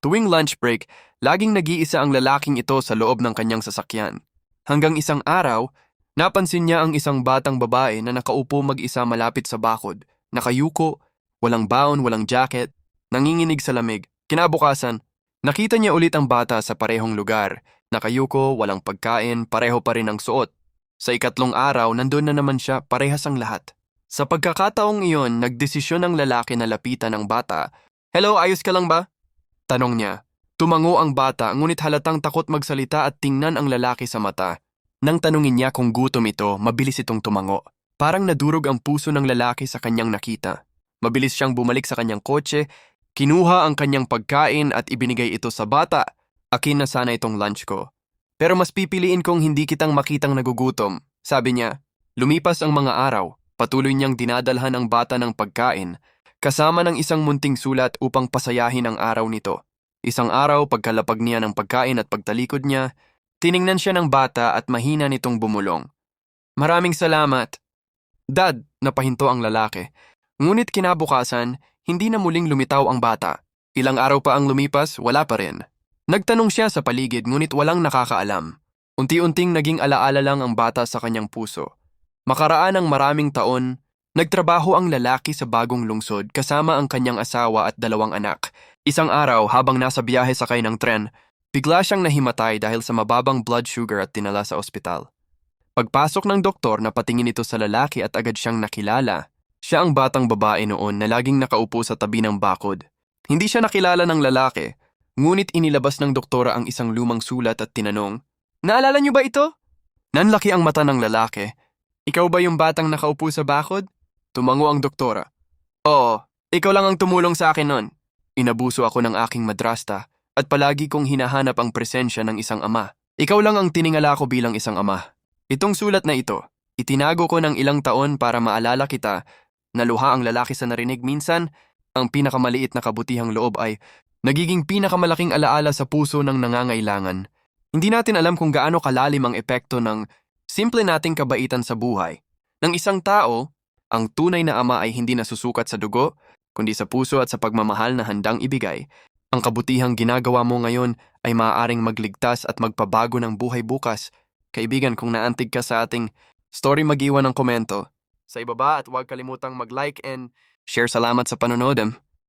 Tuwing lunch break, laging nag-iisa ang lalaking ito sa loob ng kanyang sasakyan. Hanggang isang araw, napansin niya ang isang batang babae na nakaupo mag-isa malapit sa bakod, nakayuko, walang baon, walang jacket, nanginginig sa lamig. Kinabukasan, nakita niya ulit ang bata sa parehong lugar, nakayuko, walang pagkain, pareho pa rin ang suot. Sa ikatlong araw, nandun na naman siya, parehas ang lahat. Sa pagkakataong iyon, nagdesisyon ang lalaki na lapitan ang bata. Hello, ayos ka lang ba? Tanong niya. Tumango ang bata, ngunit halatang takot magsalita at tingnan ang lalaki sa mata. Nang tanungin niya kung gutom ito, mabilis itong tumango. Parang nadurog ang puso ng lalaki sa kanyang nakita. Mabilis siyang bumalik sa kanyang kotse, kinuha ang kanyang pagkain at ibinigay ito sa bata. Akin na sana itong lunch ko. Pero mas pipiliin kong hindi kitang makitang nagugutom. Sabi niya, lumipas ang mga araw, patuloy niyang dinadalhan ang bata ng pagkain, kasama ng isang munting sulat upang pasayahin ang araw nito. Isang araw, pagkalapag niya ng pagkain at pagtalikod niya, tiningnan siya ng bata at mahina nitong bumulong. Maraming salamat. Dad, napahinto ang lalaki. Ngunit kinabukasan, hindi na muling lumitaw ang bata. Ilang araw pa ang lumipas, wala pa rin. Nagtanong siya sa paligid ngunit walang nakakaalam. Unti-unting naging alaala lang ang bata sa kanyang puso. Makaraan ng maraming taon, nagtrabaho ang lalaki sa bagong lungsod kasama ang kanyang asawa at dalawang anak. Isang araw habang nasa biyahe sakay ng tren, bigla siyang nahimatay dahil sa mababang blood sugar at tinala sa ospital. Pagpasok ng doktor napatingin ito sa lalaki at agad siyang nakilala. Siya ang batang babae noon na laging nakaupo sa tabi ng bakod. Hindi siya nakilala ng lalaki, ngunit inilabas ng doktora ang isang lumang sulat at tinanong, Naalala niyo ba ito? Nanlaki ang mata ng lalaki. Ikaw ba yung batang nakaupo sa bakod? Tumango ang doktora. Oo, ikaw lang ang tumulong sa akin nun. Inabuso ako ng aking madrasta at palagi kong hinahanap ang presensya ng isang ama. Ikaw lang ang tiningala ko bilang isang ama. Itong sulat na ito, itinago ko ng ilang taon para maalala kita na luha ang lalaki sa narinig minsan, ang pinakamaliit na kabutihang loob ay nagiging pinakamalaking alaala sa puso ng nangangailangan. Hindi natin alam kung gaano kalalim ang epekto ng simple nating kabaitan sa buhay. Ng isang tao, ang tunay na ama ay hindi nasusukat sa dugo, kundi sa puso at sa pagmamahal na handang ibigay. Ang kabutihang ginagawa mo ngayon ay maaaring magligtas at magpabago ng buhay bukas. Kaibigan, kung naantig ka sa ating story mag-iwan ng komento sa ibaba at huwag kalimutang mag-like and share salamat sa panonood.